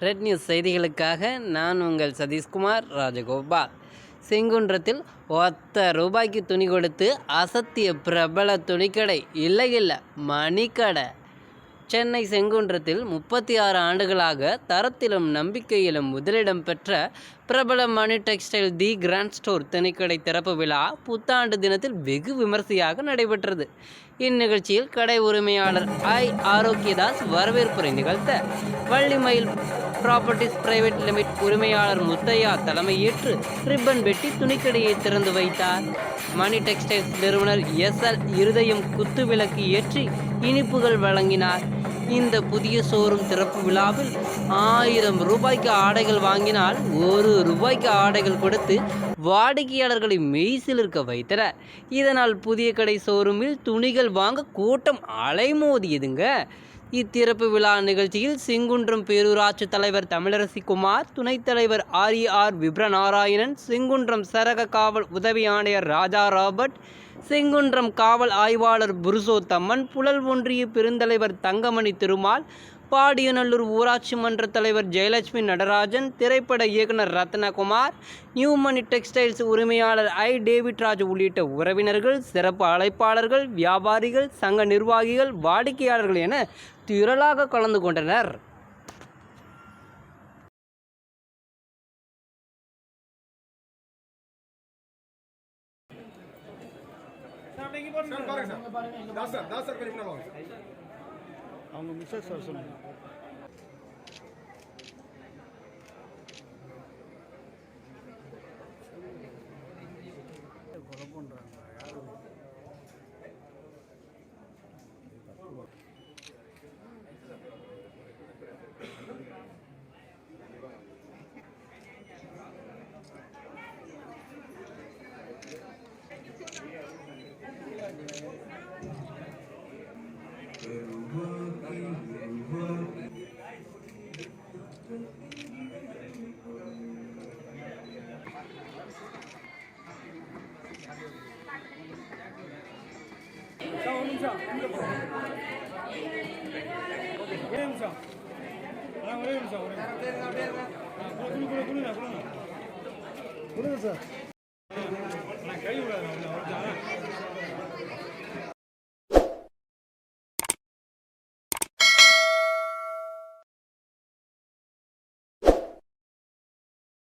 Red news செய்திகளுக்காக நான் உங்கள் சதீஷ்குமார் ராஜகோபால். செங்குன்றத்தில் ஒத்த ரூபாய்க்கு துணி கொடுத்து அசத்திய பிரபல துணிக்கடை. இல்லை இல்லை மணிக்கடை. சென்னை செங்குன்றத்தில் முப்பத்தி ஆறு ஆண்டுகளாக தரத்திலும் நம்பிக்கையிலும் முதலிடம் பெற்ற பிரபல Mani textile the grand store துணிக்கடை திறப்பு விழா புத்தாண்டு தினத்தில் வெகு விமர்சையாக நடைபெற்றது. இந்நிகழ்ச்சியில் கடை உரிமையாளர் ஐ. ஆரோக்கியதாஸ் வரவேற்புரை நிகழ்த்த வள்ளிமயில் ப்ராப்பர்ட்டிஸ் பிரைவேட் லிமிட் உரிமையாளர் முத்தையா தலைமையேற்று ரிப்பன் வெட்டி துணிக்கடையை திறந்து வைத்தார். மணி டெக்ஸ்டைல்ஸ் நிறுவனர் எஸ். எல். இருதயம் குத்து விளக்கு ஏற்றி இனிப்புகள் வழங்கினார். இந்த புதிய ஷோரூம் திறப்பு விழாவில் ஆயிரம் ரூபாய்க்கு ஆடைகள் வாங்கினால் ஒரு ரூபாய்க்கு ஆடைகள் கொடுத்து வாடிக்கையாளர்களை மெய்சிலிருக்க வைத்தனர் இதனால் புதிய கடை ஷோரூமில் துணிகள் வாங்க கூட்டம் அலைமோதியதுங்க. இத்திறப்பு விழா நிகழ்ச்சியில் செங்குன்றம் பேரூராட்சி தலைவர் தமிழரசி குமார் துணைத் தலைவர் ஆர் ஆர் விப்ரநாராயணன் செங்குன்றம் சரக காவல் உதவி ஆணையர் ராஜா ராபர்ட் செங்குன்றம் காவல் ஆய்வாளர் புருஷோத்தம்மன் புழல் ஒன்றிய பெருந்தலைவர் தங்கமணி திருமால் பாடியநல்லூர் ஊராட்சி மன்ற தலைவர் ஜெயலட்சுமி நடராஜன் திரைப்பட இயக்குனர் ரத்னகுமார் நியூ மணி டெக்ஸ்டைல்ஸ் உரிமையாளர் ஐ. டேவிட் ராஜ் உள்ளிட்ட உறவினர்கள் சிறப்பு அழைப்பாளர்கள் வியாபாரிகள் சங்க நிர்வாகிகள் வாடிக்கையாளர்கள் என திரளாக கலந்து கொண்டனர். சார் பாருங்க சார். தாசர் தாசர் Alnımıza sarsın. ஒரே நிமிஷம் ஒரே நிமிஷம் ஒரே நிமிஷம் கொடுங்க